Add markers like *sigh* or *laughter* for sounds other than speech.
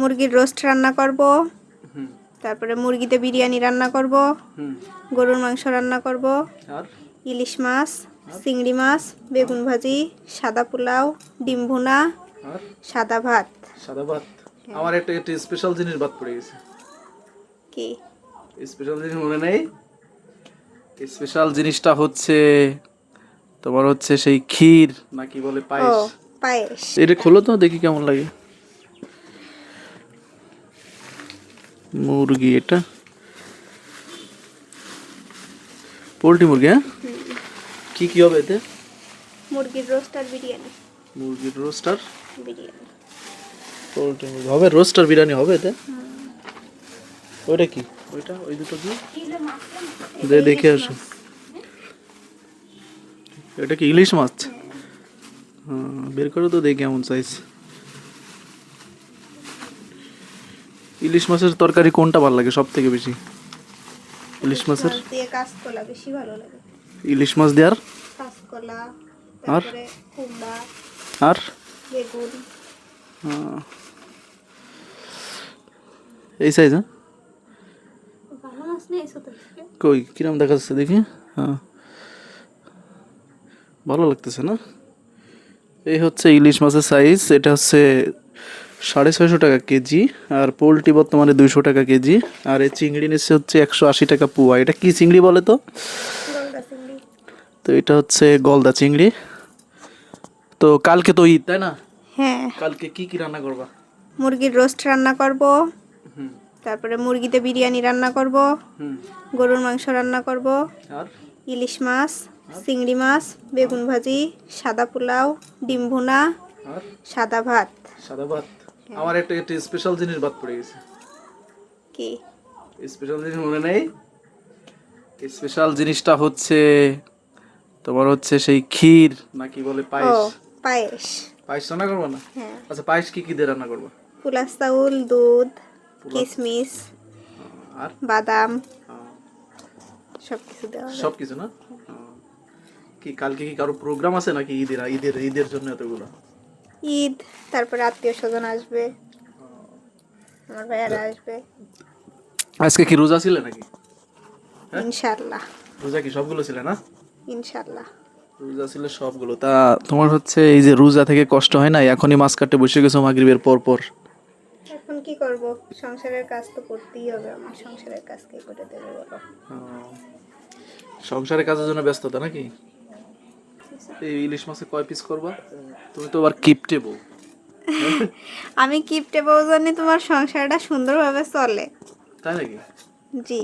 মুরগির রোস্ট রান্না করব। তারপরে মুরগিতে বিরিয়ানি রান্না করব। গরুর মাংস রান্না করব। ইলিশ মাছ চিংড়ি মাছ বেগুন ভাজি সাদা পোলাও ডিম ভুনা সাদা ভাত। সাদা ভাত। আমার একটা একটা স্পেশাল জিনিস বাদ পড়ে গেছে। কি? স্পেশাল জিনিস মনে নেই? স্পেশাল জিনিসটা হচ্ছে তোমার হচ্ছে সেই ক্ষীর। নাকি বলে পায়েস পায়েস। এটা খোলো তো দেখি কেমন লাগে। মুরগি এটা। পোলট্রি মুরগি হ্যাঁ? কি কি হবে এতে? মুরগির রোস্ট আর বিরিয়ানি। মুরগির রোস্টার? বিরিয়ানি। পোলট্রি মুরগি হবে? রোস্টার বিরিয়ানি হবে এতে? ওইটা কি? ওইটা? ওই দুটো কি? দে দেখে আসো। এটা কি ইলিশ মাছ? বের করে তো দেখি কেমন সাইজ ইলিশ মাছের তরকারি কোনটা ভালো লাগে সব থেকে বেশি? ইলিশ মাছের? দিয়ে কাঁচকলা বেশি ভালো লাগে। ইলিশ মাছ দেওয়ার? কাঁচকলা আর? কুমড়া আর? বেগুন। এই সাইজ হ্যাঁ? ভালো মাছ নেই ছোট কই কিরম দেখা যাচ্ছে দেখি? হ্যাঁ। ভালো লাগতেছে না? এই হচ্ছে ইলিশ মাছের সাইজ এটা হচ্ছে সাড়ে ছয়শো টাকা কেজি আর পোলট্রি বর্তমানে দুইশো টাকা কেজি আর এই চিংড়ি নিচ্ছে হচ্ছে একশো আশি টাকা পুয়া। এটা কি চিংড়ি বলে তো? তো এটা হচ্ছে গলদা চিংড়ি। তো কালকে তো ঈদ তাই না? হ্যাঁ। কালকে কি কি রান্না করবা? মুরগির রোস্ট রান্না করব। তারপরে মুরগিতে বিরিয়ানি রান্না করব। গরুর মাংস রান্না করব। আর? ইলিশ মাছ চিংড়ি মাছ বেগুন ভাজি সাদা পোলাও ডিম ভুনা সাদা ভাত। সাদা ভাত। আমার একটা একটা স্পেশাল জিনিস বাদ পড়ে গেছে। কি? স্পেশাল জিনিস মনে নেই? স্পেশাল জিনিসটা হচ্ছে তোমার হচ্ছে সেই ক্ষীর নাকি বলে পায়েস? পায়েস। পায়েস রান্না করব না? হ্যাঁ। আচ্ছা পায়েস কি কি দিয়ে রান্না করব? চাউল দুধ কিশমিশ আর? বাদাম। আহ, সব কিছু দেওয়া যায়। সব কিছু না কি কালকে কি কারও প্রোগ্রাম আছে নাকি ঈদের ঈদের ঈদের জন্য এতগুলো? ঈদ তারপরে আত্মীয় স্বজন আসবে আমার ভাইয়ারা আসবে। আজকে কি রোজা ছিল নাকি? হ্যাঁ? ইনশাল্লাহ রোজা কি সবগুলো ছিলে না? ইনশাল্লাহ রোজা ছিল সবগুলো। তা তোমার হচ্ছে এই যে রোজা থেকে কষ্ট হয় না? এখনই মাছ কাটতে বসে গেছো মাগরিবের পর পর। এখন কি করব? সংসারের কাজ তো করতেই হবে। আমার সংসারের কাজ কে করে দেবে বলো? সংসারের কাজের জন্য ব্যস্ততা নাকি? এই ইলিশ মাছে কয় পিস করবা? তুমি তো আবার কিপটে বউ *laughs* আমি কিপটে বউ জানি তোমার সংসারটা সুন্দরভাবে চলে। তাই নাকি? জি।